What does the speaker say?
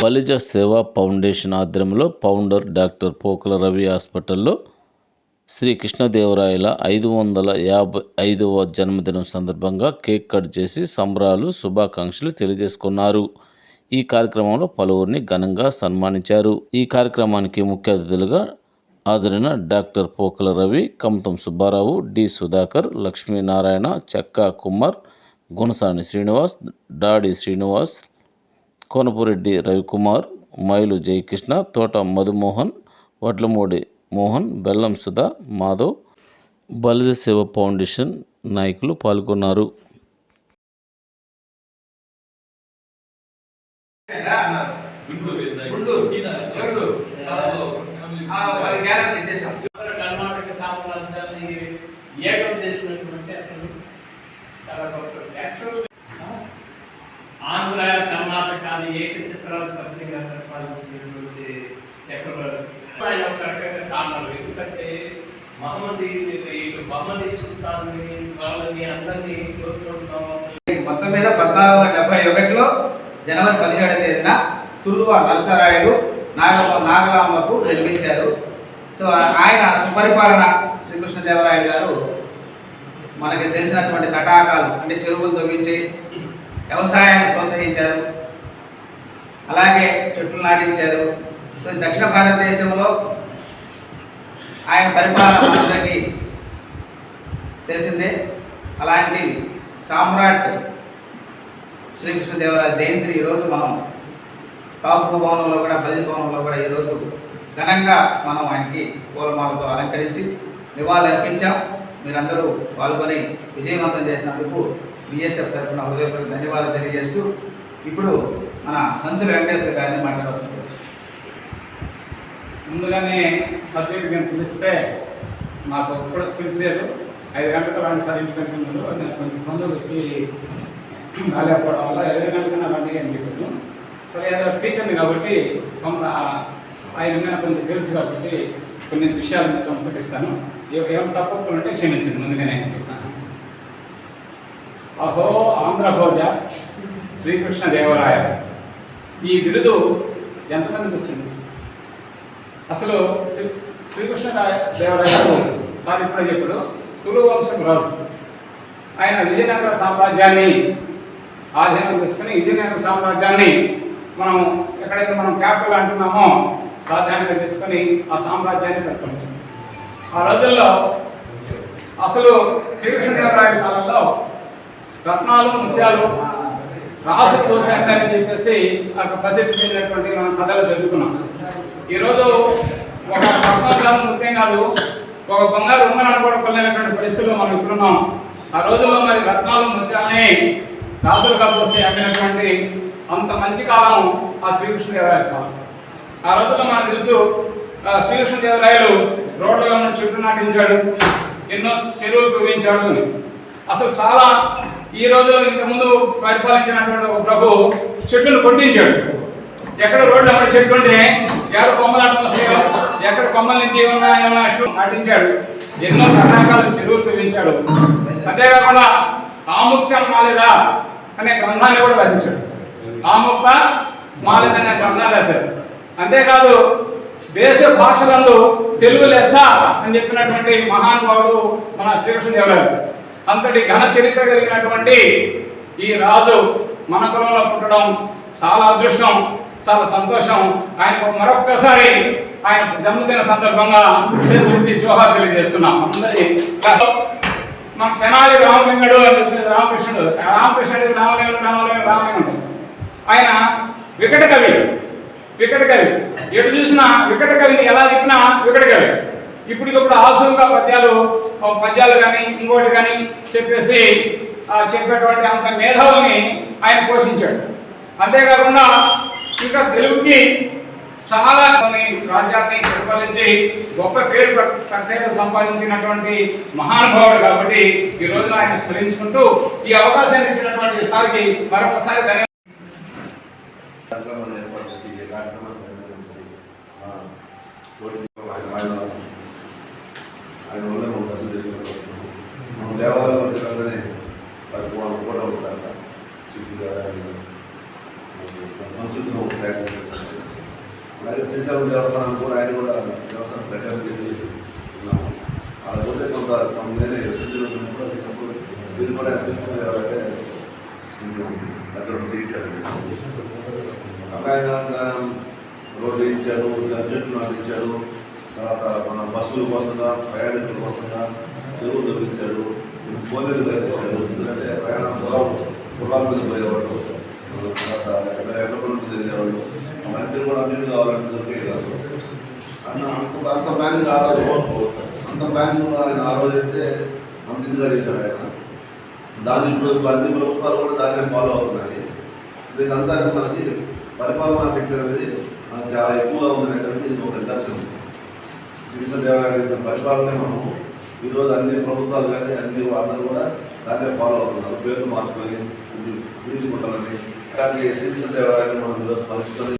బలిజ సేవా ఫౌండేషన్ ఆధ్వర్యంలో founder doctor Pokala Ravi హాస్పిటల్లో శ్రీ కృష్ణదేవరాయల ఐదు వందల యాభై ఐదవ జన్మదినం సందర్భంగా కేక్ కట్ చేసి సంబరాలు శుభాకాంక్షలు తెలియజేసుకున్నారు. ఈ కార్యక్రమంలో పలువురిని ఘనంగా సన్మానించారు. ఈ కార్యక్రమానికి ముఖ్య అతిథులుగా హాజరైన డాక్టర్ పోకల రవి కమతం సుబ్బారావు డి సుధాకర్ లక్ష్మీనారాయణ చెక్కా కుమార్ గుణసాని శ్రీనివాస్ డాడి శ్రీనివాస్ కోనపురెడ్డి రవికుమార్ మైలు జయకృష్ణ తోట మధుమోహన్ వడ్లమూడి మోహన్ బెల్లం సుధా మాధవ్ బలిజ సేవ ఫౌండేషన్ నాయకులు పాల్గొన్నారు. కర్ణాటక సామ్రాజ్యాన్ని ఏకం చేసినటువంటి అతను చాలా గొప్ప యాక్చువల్ ఆంధ్ర కర్ణాటకాన్ని ఏక చక్రాధిపతిగా పరిపాలించినటువంటి చక్రవర్తి. ఆయన ఒక రకంగా కారణాలు ఎందుకంటే మహమ్మదీ మహమ్మదీ సుల్తాన్ని వాళ్ళని అందరినీ మొత్తం మీద పద్నాలుగు వందల డెబ్బై ఒకటిలో జనవరి పదిహేడవ తేదీన తుల్లువ నరసరాయుడు నాగమ్మ నాగలాంబకు నిర్మించారు సో ఆయన సుపరిపాలన శ్రీకృష్ణదేవరాయలు గారు మనకి తెలిసినటువంటి తటాకాలు అంటే చెరువులు తవ్వించి వ్యవసాయాన్ని ప్రోత్సహించారు. అలాగే చెట్లు నాటించారు. సో దక్షిణ భారతదేశంలో ఆయన పరిపాలన అందరికీ తెలిసిందే. అలాంటి సామ్రాట్ శ్రీకృష్ణదేవరాయ జయంతిని ఈరోజు మనం కాపు భవనంలో కూడా బలి భవనంలో కూడా ఈరోజు ఘనంగా మనం ఆయనకి పూలమాలతో అలంకరించి నివాళులర్పించాం. మీరందరూ పాల్గొని విజయవంతం చేసినందుకు బిఎస్ఎఫ్ తరఫున హృదయపూర్వక ధన్యవాదాలు తెలియజేస్తూ ఇప్పుడు మన సంచుల వెంకటేశ్వర గారిని మాట్లాడవలసింది ముందుగానే సబ్జెక్ట్ నేను పిలిస్తే నాకు ఇప్పుడు పిలిచారు. ఐదు గంటలకు రండి సార్ ఇంటి కంటే ముందు. నేను కొంచెం పనులు వచ్చి రాలేకపోవడం వల్ల ఇరవై గంటలకన్నా రండి అని చెప్పాను. సరే ఏదో టీచర్ని కాబట్టి కొంత ఆయన మీద కొంచెం తెలుసు కాబట్టి కొన్ని విషయాలు మీతో ముచ్చటిస్తాను ఏం తప్పకుండా క్షమించండి ముందుగానే అహో ఆంధ్ర భోజ శ్రీకృష్ణదేవరాయ ఈ బిరుదు ఎంతమందికి వచ్చింది? అసలు శ్రీ శ్రీకృష్ణ దేవరాయ గారు సార్ ఇప్పుడే చెప్పాడు తులు వంశం రాజు. ఆయన విజయనగర సామ్రాజ్యాన్ని ఆధీనం చేసుకుని విజయనగర సామ్రాజ్యాన్ని మనం ఎక్కడైతే మనం క్యాపిటల్ అంటున్నామో ప్రాధాన్యత చేసుకొని ఆ సామ్రాజ్యాన్ని పరిపాలించాం ఆ రోజుల్లో అసలు శ్రీకృష్ణదేవరాయ కాలంలో రత్నాలు ముత్యాలు రాసు పోసాడని చెప్పేసి అక్కడ ప్రసిద్ధి చెందినటువంటి మనం కథలు చదువుకున్నాం. ఈరోజు ఒక పద్మకాలం కాదు ఒక బంగారు ఉమ్మని కూడా కొనలేనటువంటి పరిస్థితిలో మనం ఇప్పుడున్నాం. ఆ రోజుల్లో మరి రత్నాలు ముత్యాలని రాసులుగా పోసి అమ్మినటువంటి అంత మంచి కాలం ఆ శ్రీకృష్ణదేవరాయ కాలం ఆ రోజుల్లో మనకు తెలుసు శ్రీకృష్ణదేవరాయలు రోడ్లలో ఉన్న చుట్టూ నాటించాడు ఎన్నో చెరువులు తవ్వించాడు అసలు చాలా ఈ రోజులో ఇంతకుముందు పరిపాలించినటువంటి ఒక ప్రభు చెట్టును కొట్టించాడు. ఎక్కడ రోడ్లు అక్కడ చెట్టు ఉంటే ఎవరు కొమ్మలు అట్లా ఎక్కడ కొమ్మల నుంచి ఏమన్నా ఏమన్నా నటించాడు నాటించాడు. ఎన్నో కర్ణాకాలు చెరువులు తవ్వించాడు. అంతేకాకుండా ఆముక్తం మాలిదా అనే గ్రంథాన్ని కూడా రచించాడు ఆముక్త మాలిద అనే గ్రంథాన్ని రాశాడు. అంతేకాదు దేశ భాషలందు తెలుగు లెస్స అని చెప్పినటువంటి మహానుభావుడు మన శ్రీకృష్ణదేవరాయలు. అంతటి ఘన చరిత్ర కలిగినటువంటి ఈ రాజు మన కులంలో పుట్టడం చాలా అదృష్టం చాలా సంతోషం. ఆయనకు మరొక్కసారి ఆయన జన్మదిన సందర్భంగా చేతులెత్తి జోహార్ తెలియజేస్తున్నాం. అందరి మన తెనాలి రామలింగుడు అని రామకృష్ణుడు. రామకృష్ణుడు రామలింగుడు రామలింగుడు రామలింగుడు ఆయన వికట కవి వికట కవి. ఎటు చూసినా వికట కవిని ఎలా చెప్పినా వికట కవి. ఇప్పటికప్పుడు ఆసుగా పద్యాలు పద్యాలు కానీ ఇంకోటి కానీ చెప్పేసి చెప్పేటువంటి అంత మేధావుని ఆయన పోషించాడు. అంతేకాకుండా ఇంకా తెలుగుకి చాలా కొన్ని రాజ్యాన్ని పరిపాలించి గొప్ప పేరు ప్ర- ప్రఖ్యాత సంపాదించినటువంటి మహానుభావుడు కాబట్టి ఈ రోజున ఆయన స్మరించుకుంటూ ఈ అవకాశాన్ని ఇచ్చినటువంటి సార్కి మరొకసారి ధన్యవాదాలు. కార్యక్రమాలు ఏర్పాటు చేసి ఈ కార్యక్రమాలు నిర్వహించి, ఆ, తోటి ఆయన ఆయన ఆయన వల్ల మనం దర్శనం చేసుకుంటున్నాం మనం దేవాలయంలో తిరగగానే వారి కూడా కూడా ఉంటారు శ్రీ దేవాలయం సంస్కృతిలో ప్రయత్నం చేస్తున్నాం. అలాగే శ్రీశైలం దేవస్థానం కూడా ఆయన కూడా దేవస్థానం ప్రచారం చేసి ఉన్నాము అలా పోతే కొంత తొమ్మిది స్థితిలో కూడా తీసినప్పుడు వీళ్ళు కూడా శ్రీశైలం ఎవరైతే కొంచెం దగ్గర ఉండి అలాగే రోడ్లు ఇచ్చారు చెట్లు నాటించారు తర్వాత మన బస్సుల కోసంగా ప్రయాణికుల కోసంగా చెరువులు తొలగించారు పోలీలు కట్టించాడు ఎందుకంటే ప్రయాణం పొలం పొలాల మీద పోయేవాడు తర్వాత ఎక్కడ ఎక్కడ తిరిగేవాడు అవన్నీ కూడా అన్నిటి కావాలంటే దొరికే కాదు. అన్న అంత అంత ప్లానింగ్ ఆ రోజు అంత ప్లానింగ్ ఆయన ఆ రోజు అయితే అంత ఇదిగా చేశాడు ఆయన. దాన్ని ఇప్పుడు అన్ని ప్రభుత్వాలు కూడా దాన్ని ఫాలో అవుతున్నాయి. ఇదంతా మనకి పరిపాలనా శక్తి అనేది మనకు చాలా ఎక్కువగా ఉందనేది ఇది ఒక నిదర్శనం శ్రీకృష్ణదేవరాయ చేసిన పరిపాలనే మనము ఈరోజు అన్ని ప్రభుత్వాలు కానీ అన్ని అందరూ కూడా దాన్నే ఫాలో అవుతున్నారు. పేర్లు మార్చుకొని వీధి గుంటలని అలాగే శ్రీకృష్ణదేవరాయని మనం ఈరోజు స్మరించుకొని